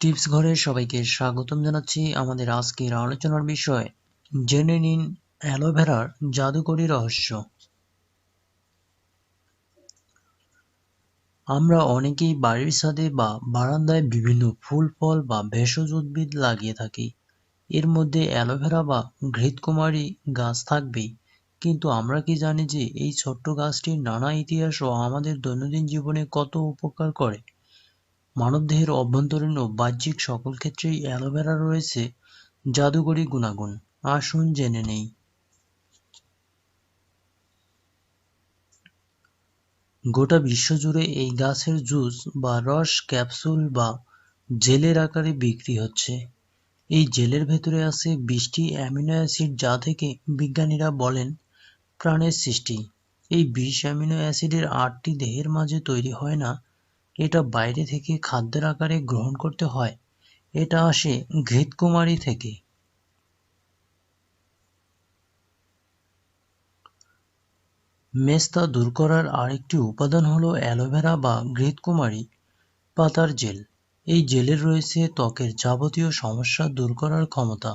Tips ঘরে সবাইকে স্বাগতম জানাচ্ছি আমাদের আজকের আলোচনার বিষয়। জেনে নিন অ্যালোভেরার জাদুকরী রহস্য। আমরা অনেকেই বাড়ির ছাদে বা বারান্দায় বিভিন্ন ফুল, ফল বা ভেষজ উদ্ভিদ লাগিয়ে থাকি। এর মধ্যে অ্যালোভেরা বা ঘৃতকুমারী গাছ থাকবেই। কিন্তু আমরা কি জানি যে এই ছোট্ট গাছটির নানা ইতিহাস ও আমাদের দৈনন্দিন জীবনে কত উপকার করে? মানবদেহের অভ্যন্তরীণ ও বাহ্যিক সকল ক্ষেত্রেই অ্যালোভেরা রয়েছে জাদুকরী গুণাগুণ। আসুন জেনে নেই। গোটা বিশ্বজুড়ে এই গাছের জুস বা রস ক্যাপসুল বা জেলের আকারে বিক্রি হচ্ছে। এই জেলের ভেতরে আছে বিশটি অ্যামিনো অ্যাসিড যা থেকে বিজ্ঞানীরা বলেন প্রাণের সৃষ্টি। এই বিশ অ্যামিনো অ্যাসিডের আটটি দেহের মাঝে তৈরি হয় না এটা বাইরে থেকে খাদ্যের আকারে গ্রহণ করতে হয়। এটা আসে ঘৃতকুমারী থেকে। মেস্তা দূর করার আরেকটি উপাদান হলো অ্যালোভেরা বা ঘৃতকুমারী, পাতার জেল। এই জেলের রয়েছে ত্বকের যাবতীয় সমস্যা দূর করার ক্ষমতা।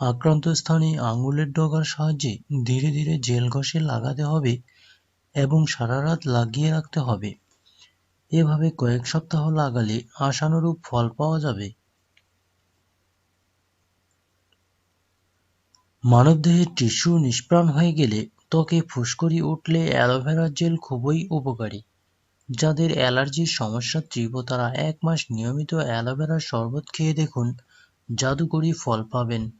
আক্রান্ত স্থানে আঙুলের ডগার সাহায্যে ধীরে ধীরে জেল ঘষে লাগাতে হবে এবং সারা রাত লাগিয়ে রাখতে হবে। এভাবে কয়েক সপ্তাহ লাগালে আশানুরূপ ফল পাওয়া যাবে। মানবদেহের টিস্যু নিষ্প্রাণ হয়ে গেলে ত্বকে ফুসকুড়ি উঠলে অ্যালোভেরার জেল খুবই উপকারী। যাদের অ্যালার্জির সমস্যা তীব্র, তারা এক মাস নিয়মিত অ্যালোভেরার শরবত খেয়ে দেখুন, জাদুকরী ফল পাবেন।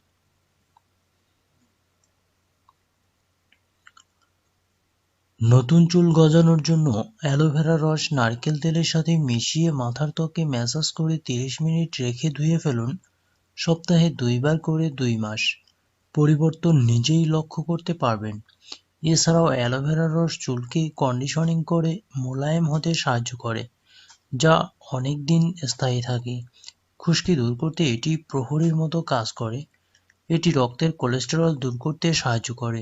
নতুন চুল গজানোর জন্য অ্যালোভেরা রস নারকেল তেলের সাথে মিশিয়ে মাথার ত্বকে ম্যাসাজ করে তিরিশ মিনিট রেখে ধুয়ে ফেলুন। সপ্তাহে দুইবার করে দুই মাস। পরিবর্তন নিজেই লক্ষ্য করতে পারবেন। এছাড়াও অ্যালোভেরা রস চুলকে কন্ডিশনিং করে মোলায়েম হতে সাহায্য করে, যা অনেক দিন স্থায়ী থাকে। খুশকি দূর করতে এটি প্রহরীর মতো কাজ করে। এটি রক্তের কোলেস্টেরল দূর করতে সাহায্য করে।